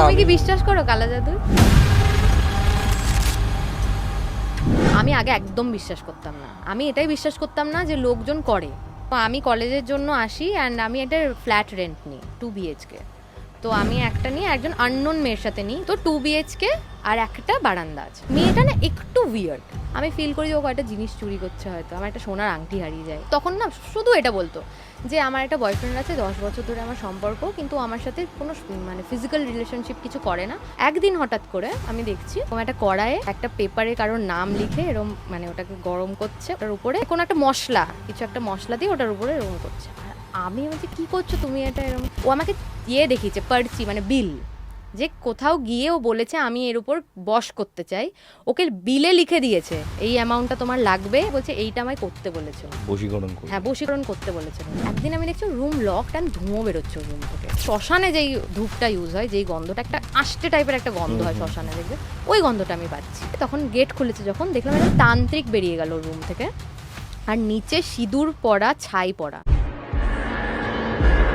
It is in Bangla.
তুমি কি বিশ্বাস করো কালা জাদু? আমি আগে একদম বিশ্বাস করতাম না। আমি এটাই বিশ্বাস করতাম না যে লোকজন করে। তো আমি কলেজের জন্য আসি অ্যান্ড আমি এটার ফ্ল্যাট রেন্ট নিই টু বিএইচকে তো আমি একটা নিয়ে একজন আননোন মেয়ের সাথে নিই। তো টু বিএইচকে আর একটা বারান্দা আছে। মেয়েটা না একটু উইয়ার্ড আমি ফিল করি যে ও কয়েকটা জিনিস চুরি করছে হয়তো। আমার একটা সোনার আংটি হারিয়ে যায়। তখন না শুধু এটা বলতো যে আমার একটা বয়ফ্রেন্ড আছে, দশ বছর ধরে আমার সম্পর্ক, কিন্তু আমার সাথে কোনো মানে ফিজিক্যাল রিলেশনশিপ কিছু করে না। একদিন হঠাৎ করে আমি দেখছি ও একটা কড়াইয়ে একটা পেপারে কারোর নাম লিখে এরম মানে ওটাকে গরম করছে, ওটার উপরে কোনো একটা মশলা, কিছু একটা মশলা দিয়ে ওটার উপরে এরকম করছে। আমি বলছি কি করছ তুমি এটা? এরকম ও আমাকে ইয়ে দেখিয়েছে পার্চি মানে বিল। যে কোথাও গিয়ে ও বলেছে আমি এর উপর বস করতে চাই। ওকে বিলে লিখে দিয়েছে এই অ্যামাউন্টটা তোমার লাগবে। বলছে এইটা আমায় করতে বলেছে। বশীকরণ হ্যাঁ বশীকরণ করতে বলেছে। একদিন আমি দেখছি রুম লক অ্যান্ড ধুঁয়ো বেরোচ্ছে রুম থেকে। শ্মশানে যেই ধূপটা ইউজ হয় যেই গন্ধটা একটা আষ্টে টাইপের একটা গন্ধ হয়। শ্মশানে দেখবে? ওই গন্ধটা আমি পাচ্ছি। তখন গেট খুলেছে যখন দেখলাম একটা তান্ত্রিক বেরিয়ে গেল রুম থেকে। আর নিচে সিঁদুর পড়া ছাই পড়া Yeah.